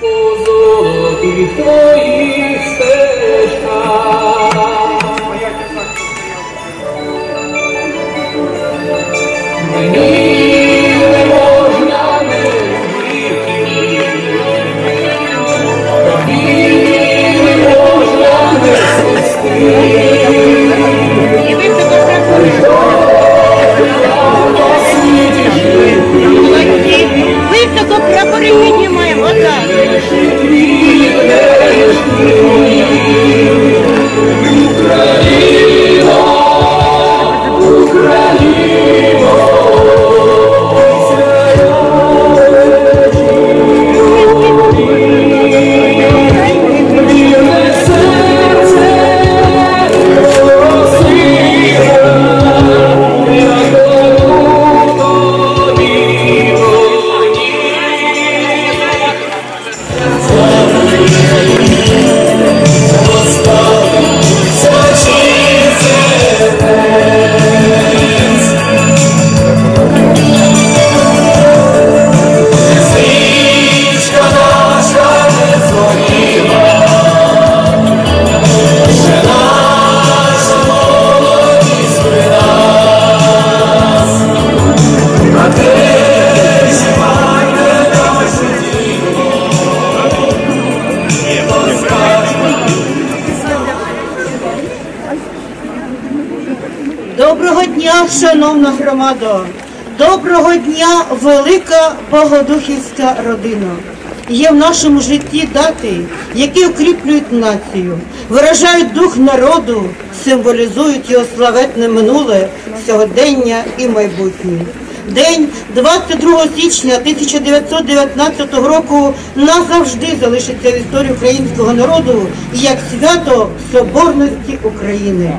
по золотих твоїх стежках. Мені не можна не вірити, тобі не можна не свисти. І ви Amen. Шановна громада! Доброго дня, велика Богодухівська родина! Є в нашому житті дати, які укріплюють націю, виражають дух народу, символізують його славетне минуле, сьогодення і майбутнє. День 22 січня 1919 року назавжди залишиться в історії українського народу як свято Соборності України.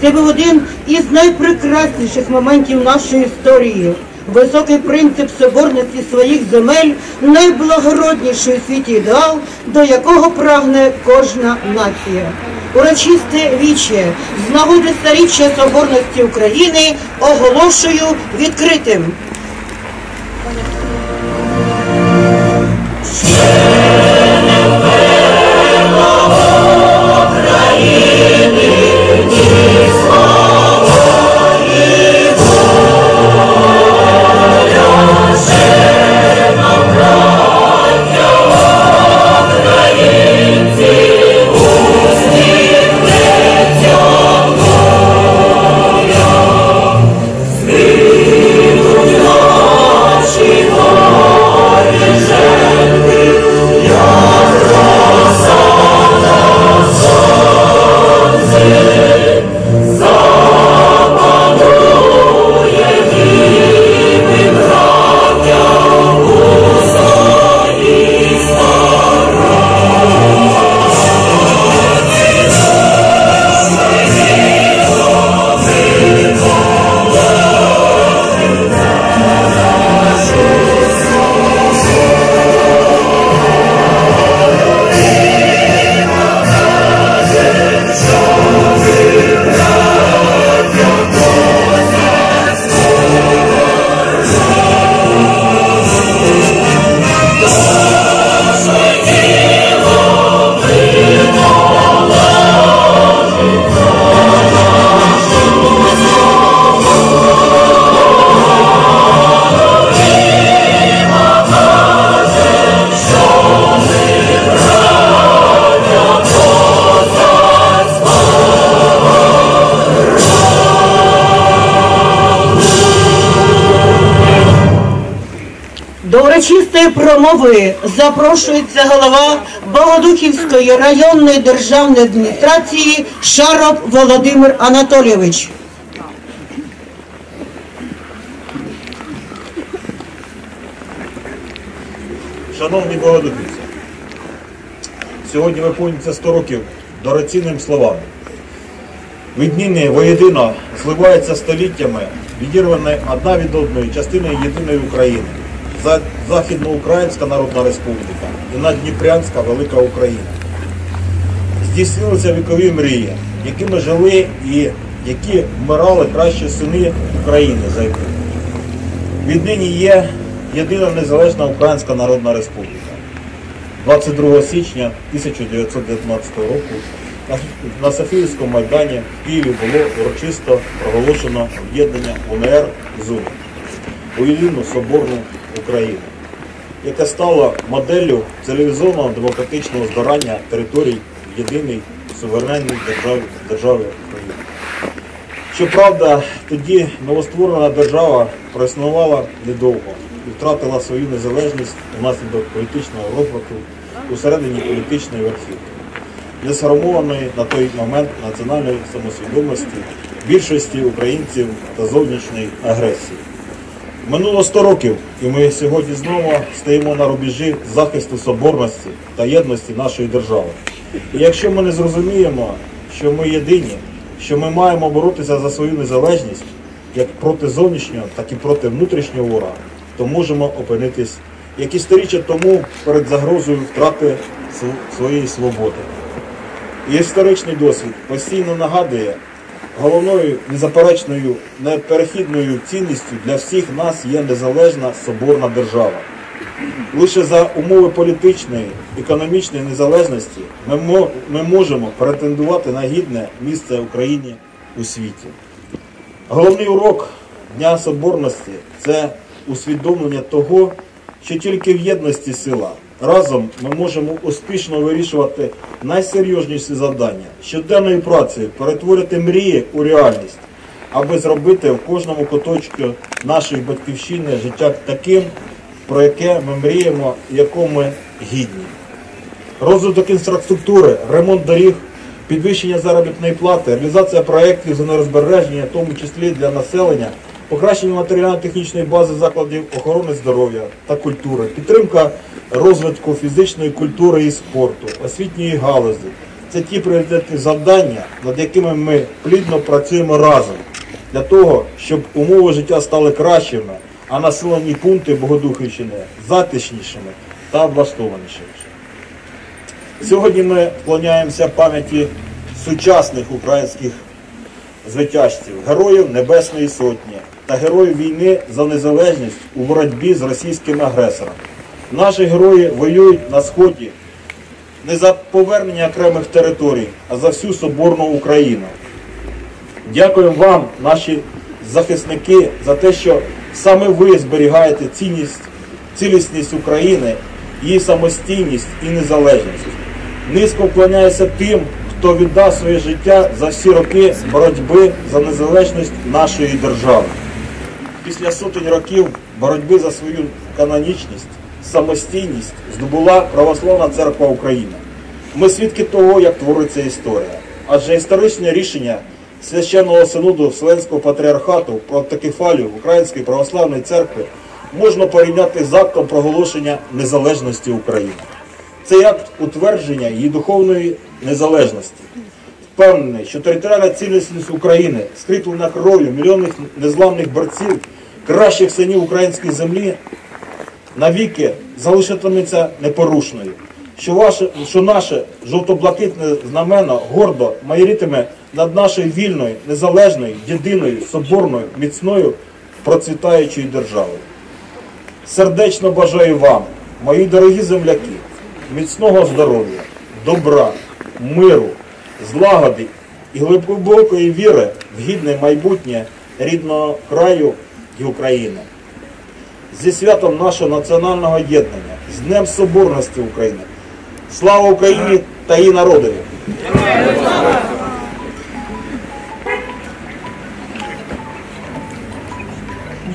Це був один із найпрекрасніших моментів нашої історії. Високий принцип соборності своїх земель найблагородніший у світі ідеал, до якого прагне кожна нація. Урочисте віче з нагоди старіччя соборності України оголошую відкритим. Промови запрошується голова Богодухівської районної державної адміністрації Шаров Володимир Анатолійович. Шановні Богодухівці, сьогодні виповнюється 100 років дораційним словам. Віднині воєдино зливаються століттями, відірвані одна від одної частиною єдиної України. За- Західноукраїнська Народна Республіка і Надніпрянська Велика Україна. Здійснилися вікові мрії, якими жили і які вмирали кращі сини України за яку. Віднині є єдина незалежна Українська Народна Республіка. 22 січня 1919 року на- Софіївському майдані в Києві було урочисто проголошено об'єднання УНР з УНР у єдину соборну Україну, яка стала моделлю цивілізованого демократичного збирання територій в єдиній суверенній державі, державі України. Щоправда, тоді новостворена держава проіснувала недовго і втратила свою незалежність внаслідок політичного розвитку усередині політичної верхівки, не сформованої на той момент національної самосвідомості більшості українців та зовнішньої агресії. Минуло 100 років, і ми сьогодні знову стоїмо на рубежі захисту соборності та єдності нашої держави. І якщо ми не зрозуміємо, що ми єдині, що ми маємо боротися за свою незалежність як проти зовнішнього, так і проти внутрішнього ворога, то можемо опинитись, як і сторіччя тому перед загрозою втрати своєї свободи. І історичний досвід постійно нагадує, головною незаперечною неперехідною цінністю для всіх нас є незалежна соборна держава. Лише за умови політичної, економічної незалежності ми, можемо претендувати на гідне місце Україні у світі. Головний урок Дня Соборності це усвідомлення того, що тільки в єдності сила. Разом ми можемо успішно вирішувати найсерйозніші завдання щоденною працею перетворити мрії у реальність, аби зробити в кожному куточку нашої батьківщини життя таким, про яке ми мріємо якому ми гідні. Розвиток інфраструктури, ремонт доріг, підвищення заробітної плати, реалізація проєктів з енергозбереження, в тому числі для населення, покращення матеріально-технічної бази закладів охорони здоров'я та культури, підтримка розвитку фізичної культури і спорту, освітньої галузі. Це ті пріоритетні завдання, над якими ми плідно працюємо разом для того, щоб умови життя стали кращими, а населені пункти Богодухівщини затишнішими та облаштованішими. Сьогодні ми вклоняємося пам'яті сучасних українських звитяжців, героїв Небесної Сотні та героїв війни за незалежність у боротьбі з російським агресором. Наші герої воюють на сході не за повернення окремих територій, а за всю соборну Україну. Дякуємо вам, наші захисники, за те, що саме ви зберігаєте цінність, цілісність України, її самостійність і незалежність. Низько вклоняюся тим, хто віддав своє життя за всі роки боротьби за незалежність нашої держави. Після сотень років боротьби за свою канонічність, самостійність здобула Православна Церква України. Ми свідки того, як твориться історія. Адже історичне рішення священного синоду Вселенського патріархату про автокефалію Української православної церкви можна порівняти з актом проголошення незалежності України. Це акт утвердження її духовної незалежності. Впевнений, що територіальна цілісність України, скріплена кров'ю мільйонних незламних борців, кращих синів української землі, навіки залишатиметься непорушною. Що, ваше, що наше жовто-блакитне знамено гордо майорітиме над нашою вільною, незалежною, єдиною, соборною, міцною, процвітаючою державою. Сердечно бажаю вам, мої дорогі земляки, міцного здоров'я, добра, миру, злагоди і глибокої віри в гідне майбутнє рідного краю і України. Зі святом нашого національного єднання, з Днем Соборності України. Слава Україні та її народові!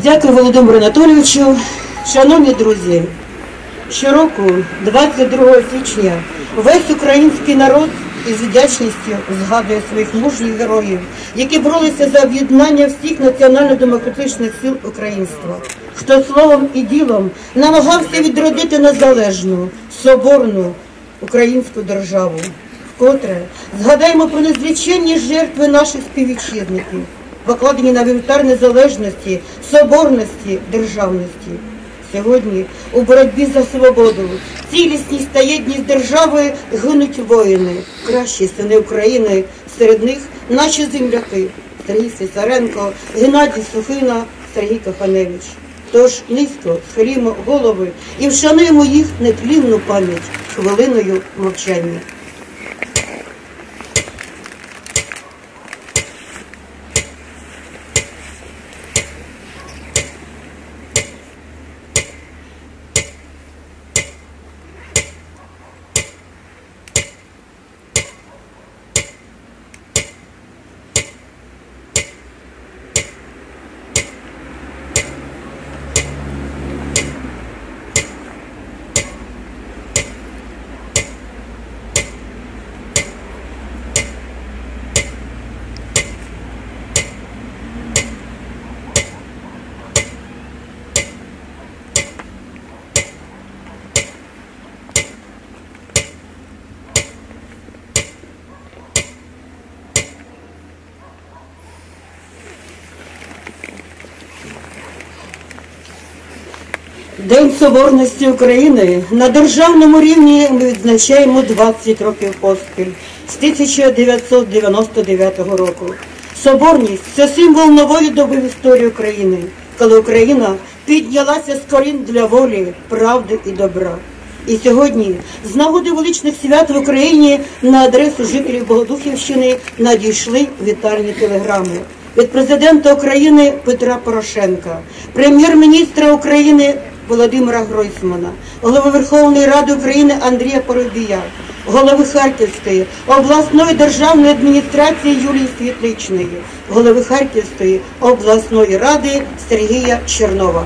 Дякую Володимиру Анатолійовичу. Шановні друзі, щороку, 22 січня, весь український народ із вдячністю згадує своїх мужніх героїв, які боролися за об'єднання всіх національно-демократичних сил українства, хто словом і ділом намагався відродити незалежну, соборну українську державу. Вкотре згадаємо про незліченні жертви наших співвітчизників, покладені на вівтар незалежності, соборності, державності. Сьогодні у боротьбі за свободу, цілісність та єдність держави гинуть воїни, кращі сини України, серед них наші земляки Сергій Сисаренко, Геннадій Сухина, Сергій Кафаневич. Тож низько схилімо голови і вшануємо їх нетлінну пам'ять хвилиною мовчання. День Соборності України на державному рівні ми відзначаємо 20 років поспіль з 1999 року. Соборність це символ нової доби в історії України, коли Україна піднялася з колін для волі, правди і добра. І сьогодні, з нагоди величних свят в Україні на адресу жителів Богодухівщини надійшли вітальні телеграми від президента України Петра Порошенка, прем'єр-міністра України Володимира Гройсмана, голови Верховної Ради України Андрія Поробія, голови Харківської обласної державної адміністрації Юлії Світличної, голови Харківської обласної ради Сергія Чернова.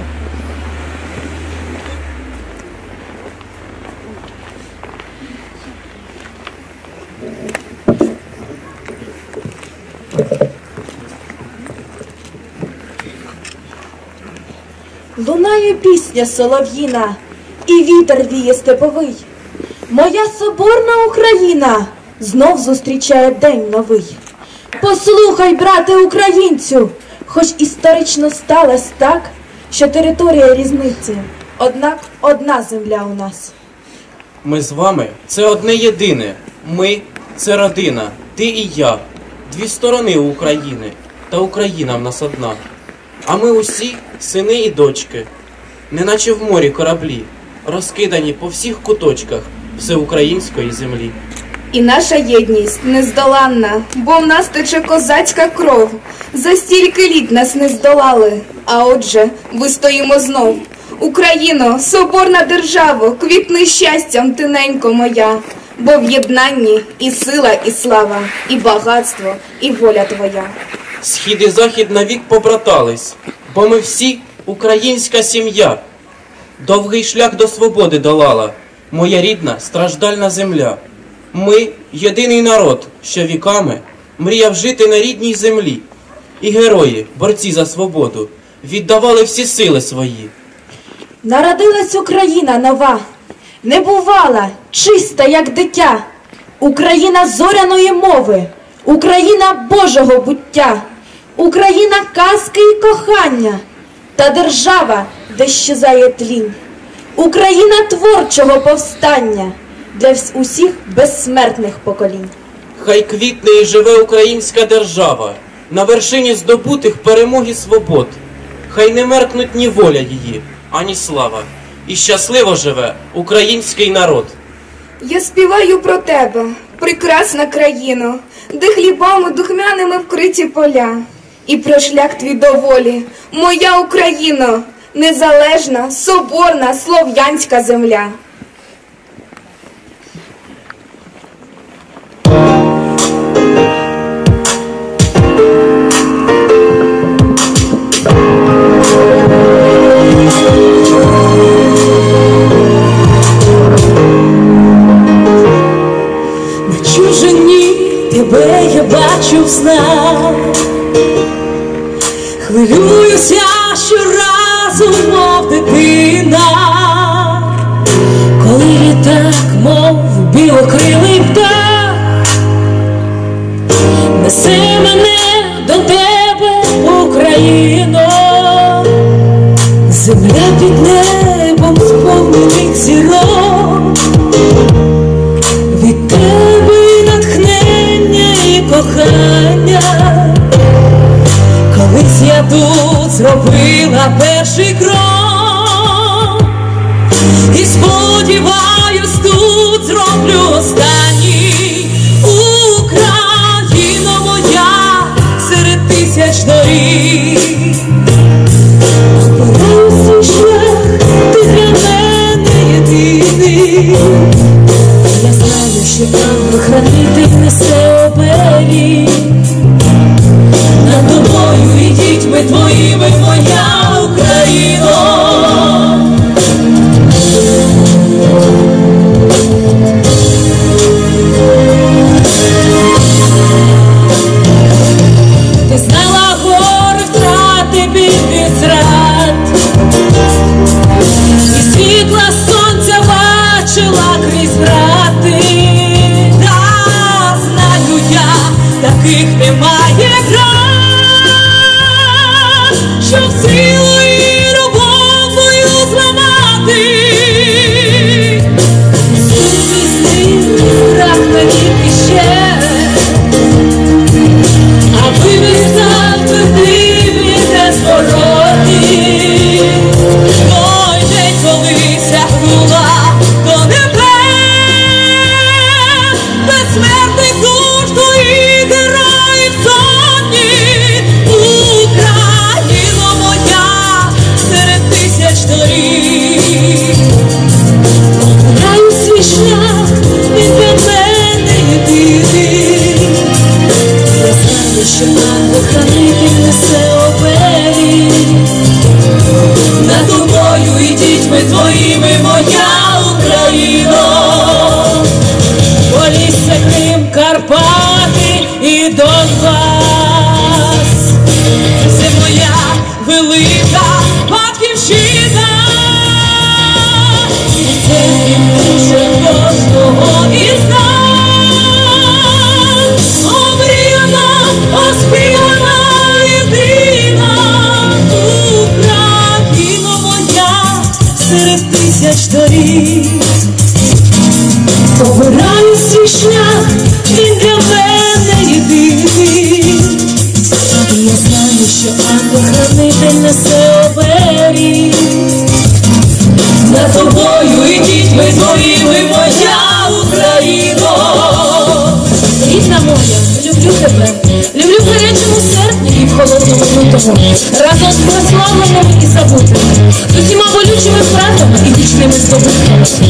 Лунає пісня солов'їна, і вітер віє степовий. Моя соборна Україна знов зустрічає день новий. Послухай, брате українцю, хоч історично сталося так, що територія різниці, однак одна земля у нас. Ми з вами це одне єдине. Ми це родина, ти і я. Дві сторони України, та Україна в нас одна. А ми усі сини і дочки, неначе в морі кораблі, розкидані по всіх куточках всеукраїнської землі. І наша єдність нездоланна, бо в нас тече козацька кров. За стільки літ нас не здолали. А отже, вистоїмо знов. Україно, соборна державо, квітни щастям, тиненько моя. Бо в єднанні і сила, і слава, і багатство, і воля твоя. Схід і захід навік побратались, бо ми всі українська сім'я. Довгий шлях до свободи долала моя рідна страждальна земля. Ми єдиний народ, що віками мріяв жити на рідній землі. І герої, борці за свободу, віддавали всі сили свої. Народилась Україна нова, небувала, чиста, як дитя, Україна зоряної мови, Україна Божого буття, Україна казки і кохання, та держава, де щезає тлінь, Україна творчого повстання для усіх безсмертних поколінь. Хай квітне і живе українська держава на вершині здобутих перемог і свобод. Хай не меркнуть ні воля її, ані слава, і щасливо живе український народ. Я співаю про тебе, прекрасна країно, де хлібами духмяними вкриті поля. І про шлях твій до волі, моя Україна, незалежна, соборна, слов'янська земля. Неси мене до тебе, Україно, земля під небом сповнених зірок, від тебе і натхнення і кохання, колись я тут зробила перший крок. till I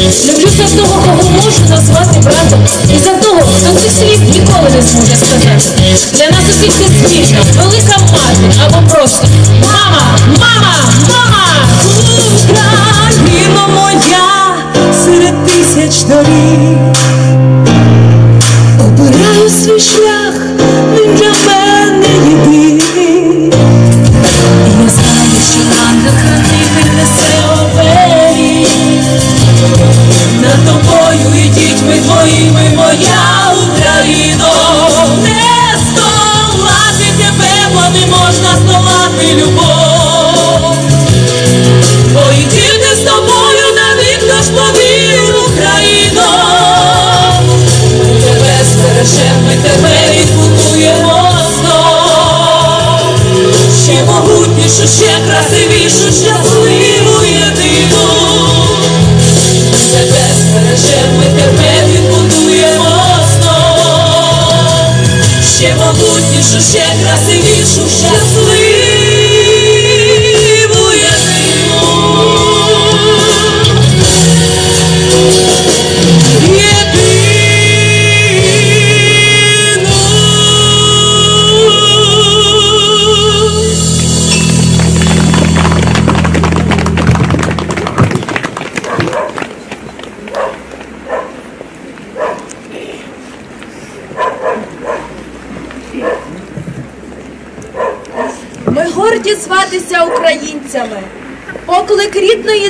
Люблю за того, кого можу назвати братом, і за того, хто цих слів ніколи не зможе сказати. Для нас усіх не спільно велика мати або просто.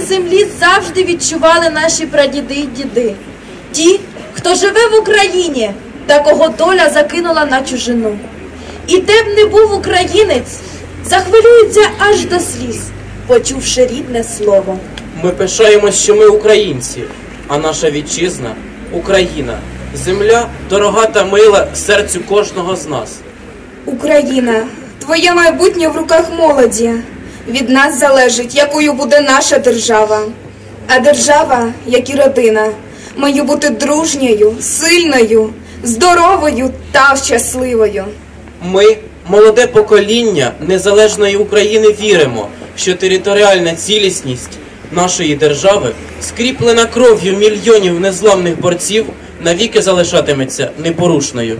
землі завжди відчували наші прадіди й діди, ті, хто живе в Україні, та кого доля закинула на чужину. І де б не був українець, захвилюється аж до сліз, почувши рідне слово. Ми пишаємося, що ми українці, а наша вітчизна Україна, земля дорога та мила серцю кожного з нас. Україна, твоє майбутнє в руках молоді. Від нас залежить, якою буде наша держава. А держава, як і родина, має бути дружньою, сильною, здоровою та щасливою. Ми, молоде покоління незалежної України, віримо, що територіальна цілісність нашої держави, скріплена кров'ю мільйонів незламних борців, навіки залишатиметься непорушною.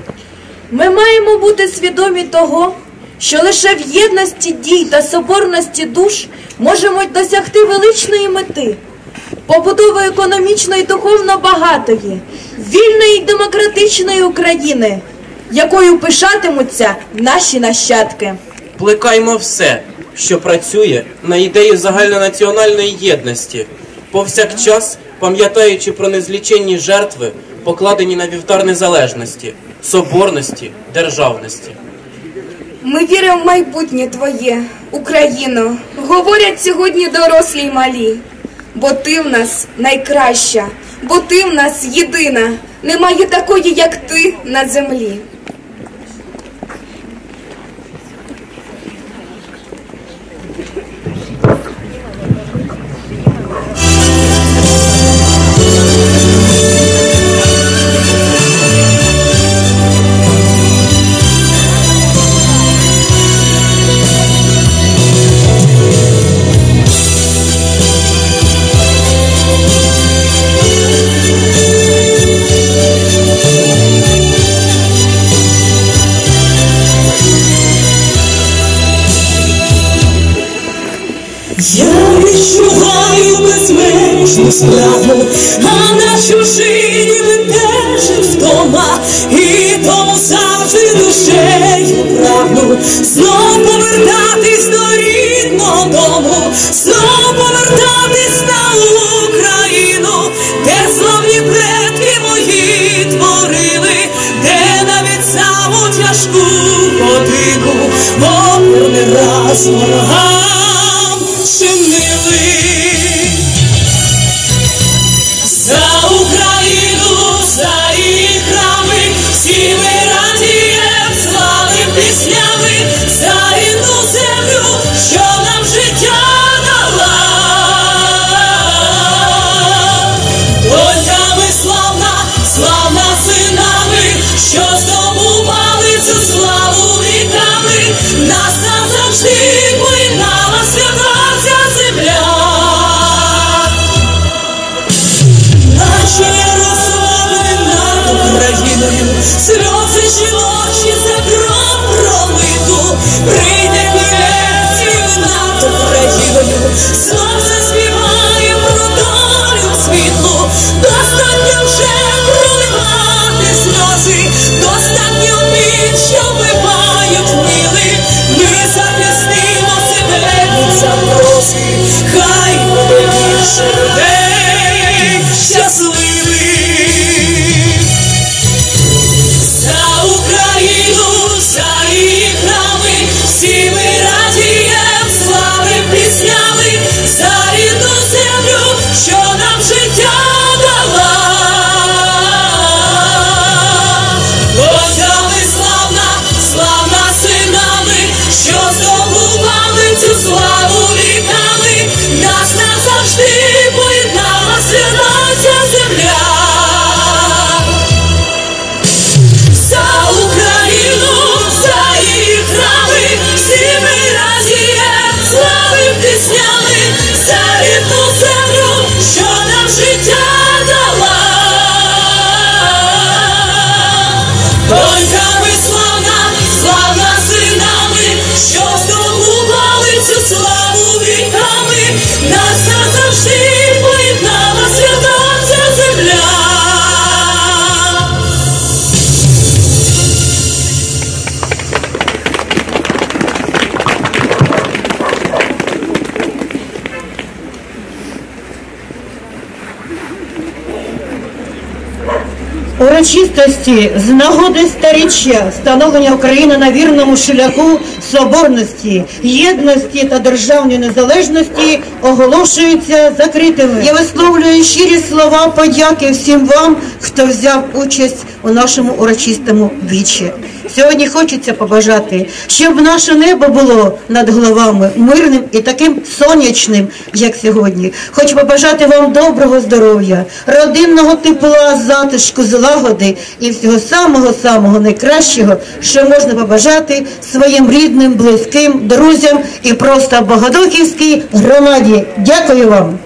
Ми маємо бути свідомі того, що лише в єдності дій та соборності душ можемо досягти величної мети побудови економічно і духовно багатої, вільної й демократичної України, якою пишатимуться наші нащадки. Плекаймо все, що працює на ідею загальнонаціональної єдності, повсякчас пам'ятаючи про незліченні жертви, покладені на вівтар незалежності, соборності, державності. Ми віримо в майбутнє твоє, Україно. Говорять сьогодні дорослі й малі. Бо ти в нас найкраща, бо ти в нас єдина. Немає такої, як ти на землі. Oh, por mi razón. Урочистості з нагоди старіччя становлення України на вірному шляху соборності, єдності та державної незалежності оголошуються закритими. Я висловлюю щирі слова подяки всім вам, хто взяв участь у нашому урочистому вічі. Сьогодні хочеться побажати, щоб наше небо було над головами мирним і таким сонячним, як сьогодні. Хочу побажати вам доброго здоров'я, родинного тепла, затишку, злагоди і всього самого-самого найкращого, що можна побажати своїм рідним, близьким, друзям і просто Богодухівській громаді. Дякую вам!